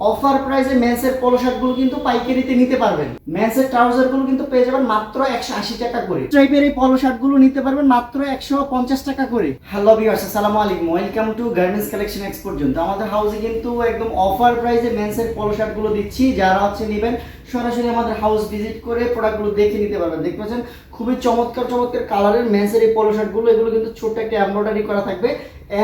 Offer প্রাইসে মেন্সের পলো শার্টগুলো কিন্তু পাইকারিতে নিতে পারবেন। মেন্সের ট্রাউজারগুলো কিন্তু পেয়ে যাবেন মাত্র একশো আশি টাকা করে। স্ট্রাইপের এই পলো শার্টগুলো নিতে পারবেন মাত্র একশো পঞ্চাশ টাকা করে। হ্যালো ভিউয়ার্স আসসালামু আলাইকুম। Welcome to garments collection X পর্যন্ত। আমাদের হাউসে কিন্তু একদম অফার প্রাইসে মেন্সের পলো শার্টগুলো দিচ্ছি। যারা হচ্ছে নেবেন সরাসরি আমাদের হাউস ভিজিট করে প্রোডাক্টগুলো দেখে নিতে পারবেন। দেখতে পাচ্ছেন? খুবই চমৎকার চমৎকার কালারের মেন্সের এই পলো শার্টগুলো এগুলো কিন্তু ছোট্ট একটা এমব্রয়ডারি করা থাকবে।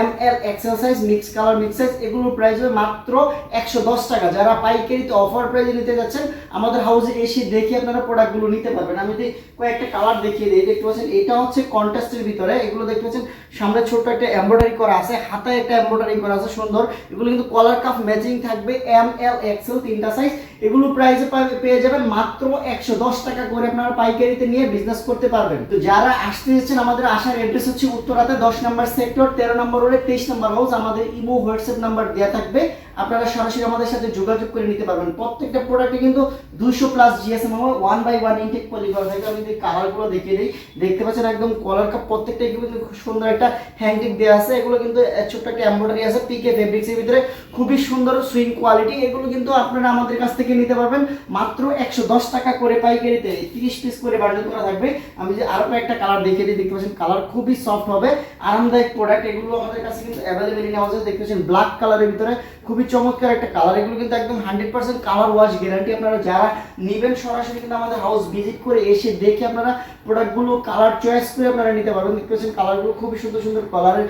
M L XL size mix colour mix size এগুলোর প্রাইস হবে মাত্র একশো দশ টাকা। যারা পাইকারিতে অফার প্রাইসে নিতে যাচ্ছেন, আমাদের হাউসে এসে দেখে আপনারা প্রোডাক্টগুলো নিতে পারবেন। আমি যদি কয়েকটা কালার দেখিয়ে দিই, দেখতে পাচ্ছেন? এটা হচ্ছে কন্ট্রাস্টের ভিতরে। এগুলো দেখতে পাচ্ছেন? সামনে ছোট্ট একটা এমব্রয়ডারি করা আছে। হাতায় একটা এমব্রয়ডারি করা আছে, সুন্দর। এগুলো কিন্তু কলার কাফ ম্যাচিং থাকবে। এম এল এক্সেল তিনটা সাইজ এগুলো প্রাইসে পেয়ে যাবেন মাত্র একশো দশ টাকা করে আপনারা পাইকারিতে নিয়ে বিজনেস করতে পারবেন। তো যারা আসতে যাচ্ছেন, আমাদের আসার অ্যাড্রেস হচ্ছে উত্তরাতে দশ নম্বর সেক্টর তেরো নম্বর রোডে তেইশ নম্বর হাউস আমাদের ইমো হোয়াটসঅ্যাপ নাম্বার দেওয়া থাকবে। আপনারা সরাসরি আমাদের সাথে যোগাযোগ করে নিতে পারবেন। প্রত্যেকটা প্রোডাক্টে কিন্তু দুশো প্লাস জিএসএম হবে one by one intact poly করা থাকবে আমি যদি কালারগুলো দেখিয়ে দিই, দেখতে পাচ্ছেন একদম কলার কাপ প্রত্যেকটা কিন্তু খুব সুন্দর একটা হ্যান্ডিক দেওয়া আছে। এগুলো কিন্তু ছোট্ট একটা এমব্রয়ডারি আছে পিকে ফেব্রিক্সের ভিতরে। খুবই সুন্দর সুইং কোয়ালিটি এগুলো কিন্তু আপনারা আমাদের কাছ থেকে নিতে পারবেন। মাত্র একশো দশ টাকা করে পাইকারিতে তিরিশ পিস করে বান্ডেল করা থাকবে। আমি যে আরও একটা কালার দেখিয়ে দিই, দেখতে পাচ্ছেন কালার খুবই সফট হবে। আরামদায়ক প্রোডাক্ট এগুলো আমাদের কাছে কিন্তু অ্যাভেলেবেল ইন হাউসে দেখতে পাচ্ছেন ব্ল্যাক কালারের ভিতরে। খুবই চমৎকার একটা কালার এগুলো কিন্তু একদম hundred percent colour wash guarantee আপনারা যারা নেবেন সরাসরি কিন্তু আমাদের হাউস ভিজিট করে এসে দেখে আপনারা প্রোডাক্টগুলো কালার চয়েস করে আপনারা নিতে পারবেন। দেখতে পাচ্ছেন কালারগুলো খুবই সুন্দর সুন্দর কালারের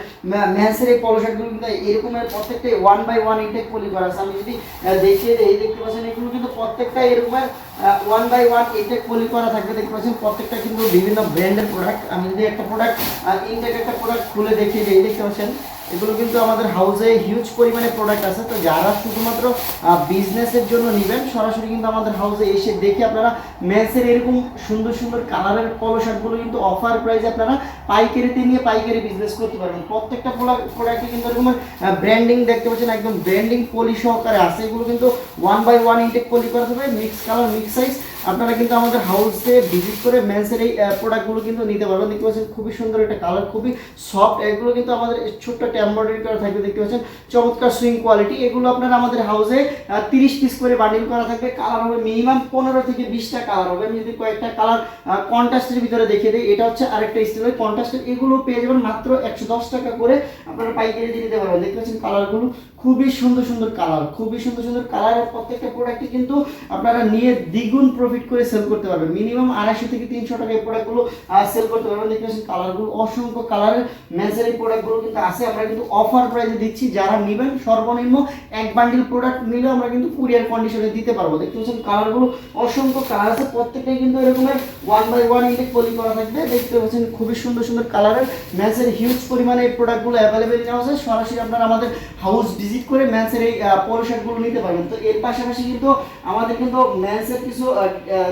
ম্যাসের এই পলো শার্টগুলো কিন্তু এরকমের প্রত্যেকটাই one by one intact poly করা আছে। আমি যদি দেখিয়ে এই দেখতে পাচ্ছেন এগুলো কিন্তু প্রত্যেকটা এরকমের one by one intact poly করা থাকবে। দেখতে পাচ্ছেন প্রত্যেকটা কিন্তু বিভিন্ন ব্র্যান্ডের প্রোডাক্ট আমি যদি একটা প্রোডাক্ট ইনটেক একটা প্রোডাক্ট খুলে দেখিয়ে দিই, দেখতে পাচ্ছেন এগুলো কিন্তু আমাদের হাউসে হিউজ পরিমাণে প্রোডাক্ট আছে। তো যারা শুধুমাত্র বিজনেসের জন্য নেবেন, সরাসরি কিন্তু আমাদের হাউসে এসে দেখে আপনারা মেন্সের এরকম সুন্দর সুন্দর কালারের পলো শার্টগুলো কিন্তু অফার প্রাইসে আপনারা পাইকারিতে নিয়ে পাইকারি বিজনেস করতে পারবেন। প্রত্যেকটা প্রোডাক্টে কিন্তু এরকম ব্র্যান্ডিং দেখতে পাচ্ছেন, একদম ব্র্যান্ডিং পলি সহকারে আছে। এগুলো কিন্তু one by one intact poly করা থাকবে। মিক্স কালার মিক্স সাইজ আপনারা কিন্তু আমাদের হাউসে ভিজিট করে মেন্সের এই প্রোডাক্টগুলো কিন্তু নিতে পারবেন। দেখতে পাচ্ছেন, খুবই সুন্দর একটা কালার খুবই সফট এগুলো কিন্তু আমাদের ছোট্ট একটা এমব্রয়ডারি করা থাকবে, দেখতে পাচ্ছেন। চমৎকার সুইং কোয়ালিটি এগুলো আপনারা আমাদের হাউসে তিরিশ পিস করে বান্ডিল করা থাকবে। কালার হবে মিনিমাম পনেরো থেকে বিশটা কালার হবে। আমি যদি কয়েকটা কালার কন্ট্রাস্টের ভিতরে দেখিয়ে দিই, এটা হচ্ছে আরেকটা স্টাইল হয় কন্ট্রাস্টের এগুলো পেয়ে যাবেন মাত্র একশো দশ টাকা করে। আপনারা পাইকারি দিয়ে দিতে পারবেন। দেখতে পাচ্ছেন কালারগুলো খুবই সুন্দর সুন্দর কালার খুবই সুন্দর সুন্দর কালারের প্রত্যেকটা প্রোডাক্টে কিন্তু আপনারা নিয়ে দ্বিগুণ প্রফিট করে সেল করতে পারবেন মিনিমাম আড়াইশো থেকে তিনশো টাকা এই প্রোডাক্টগুলো সেল করতে পারবেন দেখতে পাচ্ছেন কালারগুলো অসংখ্য কালারের ম্যাচের এই প্রোডাক্টগুলো কিন্তু আছে। আমরা কিন্তু অফার প্রাইসে দিচ্ছি। যারা নেবেন, সর্বনিম্ন এক বান্ডিল প্রোডাক্ট নিলে আমরা কিন্তু কুরিয়ার কন্ডিশনে দিতে পারব। দেখতে পাচ্ছেন কালারগুলো অসংখ্য কালার আছে। প্রত্যেকটাই কিন্তু এরকমের one by one intact poly করা থাকবে। দেখতে পাচ্ছেন খুবই সুন্দর সুন্দর কালারের ম্যাচের হিউজ পরিমাণে এই প্রোডাক্টগুলো অ্যাভেলেবেল নেওয়া আছে সরাসরি আপনারা আমাদের হাউস ভিজিট করে ম্যাচের এই পলো শার্টগুলো নিতে পারবেন। তো এর পাশাপাশি কিন্তু আমাদের কিন্তু ম্যাচের কিছু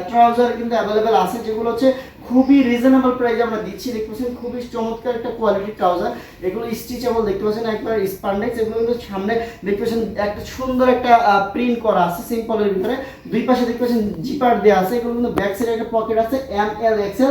ট্রাউজার কিন্তু অ্যাভেলেবেল আছে যেগুলো হচ্ছে খুবই রিজনেবল প্রাইসে আমরা দিচ্ছি। দেখতে পাচ্ছেন, খুবই চমৎকার একটা কোয়ালিটির ট্রাউজার এগুলো স্টিচেবল দেখতে পাচ্ছেন, একবার স্পান্ডেক্স এগুলো কিন্তু সামনে, দেখতে পাচ্ছেন, একটা সুন্দর একটা প্রিন্ট করা আছে সিম্পলের ভিতরে। দুই পাশে দেখতে পাচ্ছেন জিপার দেওয়া আছে, এগুলো কিন্তু ব্যাক সাইডে একটা পকেট আছে এম এল এক্সেল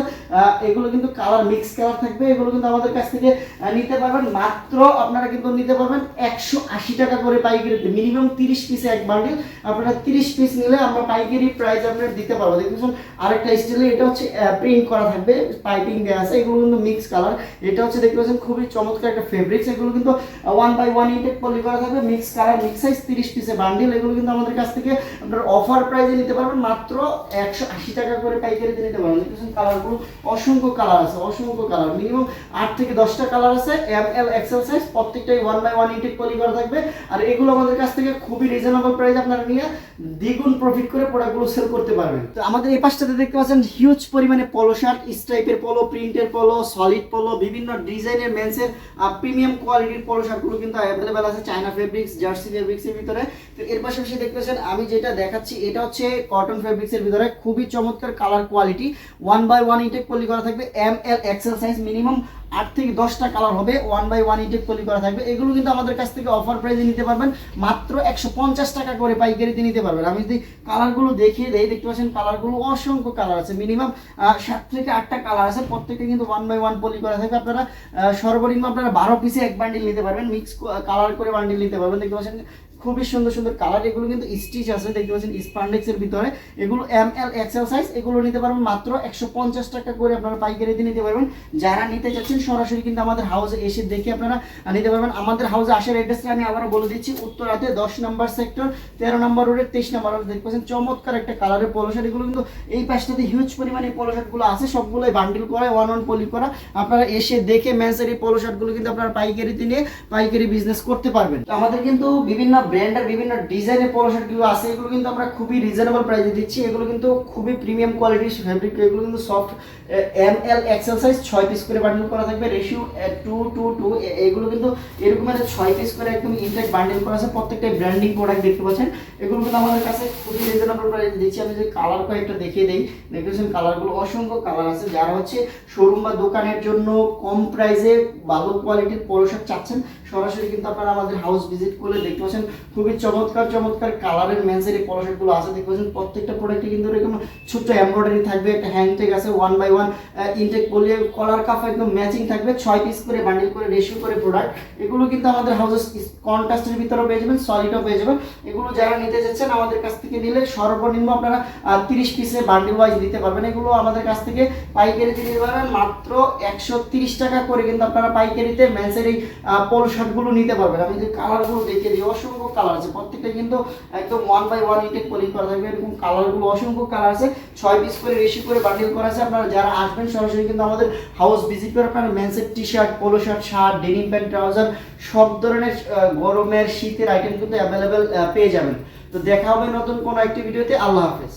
এগুলো কিন্তু কালার মিক্স কালার থাকবে। এগুলো কিন্তু আমাদের কাছ থেকে নিতে পারবেন। মাত্র আপনারা কিন্তু নিতে পারবেন একশো আশি টাকা করে পাইকারিতে। মিনিমাম তিরিশ পিসে এক বান্ডিল আপনারা তিরিশ পিস নিলে আমরা পাইকারি প্রাইস আপনার দিতে পারব। দেখতেছেন আরেকটা স্টিলে এটা হচ্ছে প্রিন্ট করা থাকবে পাইপিং দেওয়া আছে, এগুলো কিন্তু মিক্স কালার এটা হচ্ছে দেখতে পাচ্ছেন খুবই চমৎকার একটা ফেব্রিক্স এগুলো কিন্তু one by one intact poly করা থাকবে মিক্স কালার মিক্স সাইজ তিরিশ পিসে বান্ডিল এগুলো কিন্তু আমাদের কাছ থেকে আপনার অফার প্রাইসে নিতে পারবেন, মাত্র একশো আশি টাকা করে পাইকারিতে নিতে পারবেন। দেখতেছেন কালারগুলো অসংখ্য কালার আছে, অসংখ্য কালার মিনিমাম আট থেকে দশটা কালার আছে এম এল এক্সেল সাইজ প্রত্যেকটাই one by one intact poly করা থাকবে। আর এগুলো আমাদের কাছ থেকে খুবই রিজনেবল প্রাইস আপনারা নিয়ে দ্বিগুণ প্রফিট করে প্রোডাক্টগুলো সেল করতে পারবেন। তো আমাদের এই পাশটাতে দেখতে পাচ্ছেন হিউজ পরিমাণে পলো শার্ট স্ট্রাইপের পলো প্রিন্টের পলো সলিড পলো বিভিন্ন ডিজাইনের মেন্সের প্রিমিয়াম কোয়ালিটির পলো শার্টগুলো কিন্তু অ্যাভেলেবেল আছে চায়না ফেব্রিক্স জার্সি ফেব্রিক্সের ভিতরে। তো এর পাশাপাশি দেখতেছেন, আমি যেটা দেখাচ্ছি, এটা হচ্ছে কটন ফেব্রিক্সের ভিতরে। খুবই চমৎকার colour quality one by one intact poly করা থাকবে M L XL size minimum আট থেকে দশটা কালার হবে one by one intact poly করা থাকবে। এগুলো কিন্তু আমাদের কাছ থেকে অফার প্রাইসে নিতে পারবেন। মাত্র একশো পঞ্চাশ টাকা করে পাইকারিতে নিতে পারবেন। আমি যদি কালারগুলো দেখিয়ে দেই, দেখতে পাচ্ছেন কালারগুলো অসংখ্য কালার আছে। মিনিমাম সাত থেকে আটটা কালার আছে। প্রত্যেকটা কিন্তু ওয়ান বাই ওয়ান পলি করা থাকবে। আপনারা সর্বনিম্ন আপনারা বারো পিসে এক বান্ডিল নিতে পারবেন। মিক্স কালার করে বান্ডিল নিতে পারবেন। দেখতে পাচ্ছেন খুবই সুন্দর সুন্দর কালার এগুলো কিন্তু স্টিচ আছে, দেখতে পাচ্ছেন স্পান্ডেক্স এর ভিতরে। এগুলো এম এল এক্সেল সাইজ এগুলো নিতে পারবেন মাত্র একশো পঞ্চাশ টাকা করে আপনারা পাইকারিতে নিতে পারবেন। যারা নিতে চাচ্ছেন, সরাসরি কিন্তু আমাদের হাউসে এসে দেখে আপনারা নিতে পারবেন। আমাদের হাউসে আসার অ্যাড্রেসটা আমি আবারও বলে দিচ্ছি, উত্তরাতে দশ নম্বর সেক্টর তেরো নম্বর রোডের তেইশ নম্বর রোড দেখতে পাচ্ছেন, চমৎকার একটা কালারের পলো শার্ট এগুলো কিন্তু এই পাশটাতে হিউজ পরিমাণে পলো শার্টগুলো আছে, সবগুলোই বান্ডিল করা ওয়ান ওয়ান পলি করা। আপনারা এসে দেখে ম্যান্সের এই পলো শার্টগুলো কিন্তু আপনারা পাইকারিতে নিয়ে পাইকারি বিজনেস করতে পারবেন। আমাদের কিন্তু বিভিন্ন ব্র্যান্ডের বিভিন্ন ডিজাইনের পলো শার্টগুলো আছে, এগুলো কিন্তু আমরা খুবই রিজনেবল প্রাইসে দিচ্ছি। এগুলো কিন্তু খুবই প্রিমিয়াম কোয়ালিটির ফ্যাব্রিক এগুলো কিন্তু soft M L XL size ছয় পিস করে বান্ডেল করা থাকবে। রেশিও টু টু টু এগুলো কিন্তু এরকম একটা ছয় পিস করে একদম ইনটেক্ট বান্ডেল করা আছে। প্রত্যেকটাই ব্র্যান্ডিং প্রোডাক্ট দেখতে পাচ্ছেন। এগুলো কিন্তু আমাদের কাছে খুবই রিজনেবল প্রাইসে দিচ্ছি। আমি যে কালার কয়েকটা দেখিয়ে দিই। দেখতেছেন কালারগুলো অসংখ্য কালার আছে। যারা হচ্ছে শোরুম বা দোকানের জন্য কম প্রাইসে ভালো কোয়ালিটির পলো শার্ট চাচ্ছেন সরাসরি কিন্তু আপনারা আমাদের হাউস ভিজিট করলে দেখতে পাচ্ছেন খুবই চমৎকার চমৎকার কালারের মেন্সের এই পলো শার্টগুলো আছে। দেখতে পাচ্ছেন প্রত্যেকটা প্রোডাক্টে কিন্তু এরকম ছোট্ট এমব্রয়ডারি থাকবে, একটা হ্যান্ডটেক আছে ওয়ান বাই ওয়ান ইনটেক করলে কলার কাফ একদম ম্যাচিং থাকবে, ছয় পিস করে বান্ডিল করে রেশিও করে প্রোডাক্ট এগুলো কিন্তু আমাদের হাউসের কন্ট্রাস্টের ভিতরেও পেয়ে যাবেন সলিডও পেয়ে যাবেন। এগুলো যারা নিতে যাচ্ছেন আমাদের কাছ থেকে নিলে সর্বনিম্ন আপনারা তিরিশ পিসে বান্ডিল ওয়াইজ দিতে পারবেন। এগুলো আমাদের কাছ থেকে পাইকারিতে নিতে পারবেন মাত্র একশো টাকা করে কিন্তু আপনারা পাইকারিতে মেন্সের এই পলো শার্টগুলো নিতে পারবেন। আমি যে কালারগুলো দেখে দিই, অসংখ্য কালার আছে। প্রত্যেকটা কিন্তু একদম one by one intact poly করা থাকবে। এরকম কালারগুলো অসংখ্য কালার আছে। ছয় পিস করে রেশি করে বান্ডিল করা আছে। আপনারা যারা আসবেন সরাসরি কিন্তু আমাদের হাউস ভিজিট করে আপনারা মেন্সের T shirt polo shirt shirt denim pant trouser সব ধরনের গরমের শীতের আইটেম কিন্তু অ্যাভেলেবেল পেয়ে যাবেন। তো দেখা হবে নতুন কোনো একটি ভিডিওতে আল্লাহ হাফেজ।